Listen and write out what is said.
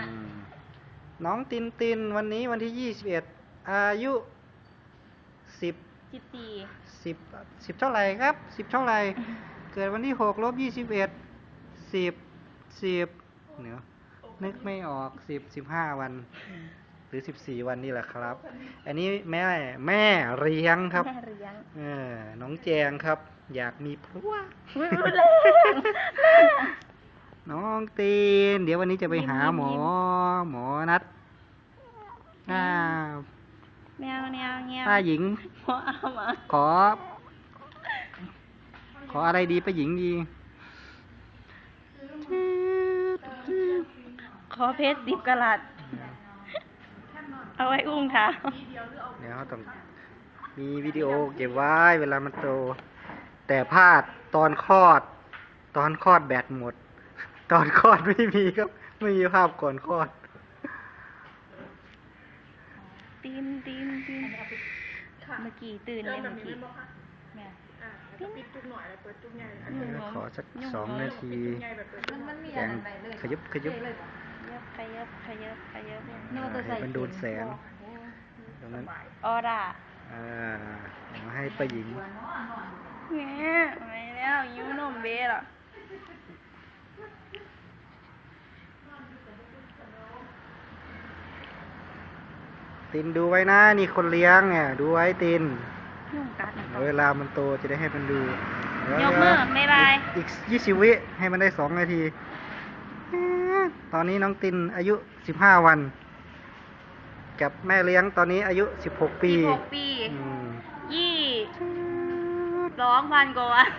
น่ะอืมน้องตินตินวันนี้วันที่ยี่สิบเอ็ดอายุสิบสิบสี่สิบสิบเท่าไหร่ครับสิบเท่าไหร่ เกิดวันที่หกลบยี่สิบเอ็ดสิบสิบเนาะนึกไม่ออกสิบสิบห้าวัน หรือสิบสี่วันนี่แหละครับ อันนี้แม่แม่เลี้ยงครับแม่เลี้ยงเออน้องแจงครับ อยากมีผัวอุ้ยอุ้ยแรงแรงน้องตีน เดี๋ยววันนี้จะไปหาหมอ หมอนัดอ่าแมวแมวแมวป้าหญิงหมอเอามาขอ ขออะไรดีป้าหญิงดี ขอเพชรสิบกะลัด เอาไว้อุ้งเท้าเดี๋ยวเขาต้องมีวิดีโอเก็บไว้เวลามันโต แต่พลาดตอนคลอด ตอนคลอดแบตหมด ตอนคลอดไม่มีครับ ไม่มีภาพก่อนคลอดตีนตีนตีนเมื่อกี้ตื่นเลยเมื่อกี้แม่ปิดจุกหน่อยแล้วเปิดจุกใหญ่เลยยุ่งเหรขอสักสองนาทีใหญ่แบบเปิดมันมันมีแจอะงไรเลยขยับขยับขยับขยับขยับขยับนึกว่าจะใส่ให้มันโดนแสงตรงนั้นออร่าอ่าเอาให้ป้าหญิงแม่ไม่แล้วยิ้วนมเบ้หรอ ตินดูไว้นะ นี่คนเลี้ยงเนี่ยดูไว้ตินยุ่งกัดเวลามันโตจะได้ให้มันดูยกมือบ๊ายบายอีกยี่สิบวิให้มันได้สองนาที ตอนนี้น้องตินอายุสิบห้าวัน กับแม่เลี้ยงตอนนี้อายุสิบหกปีสิบหกปีอืมยี่สองพันกว่าวัน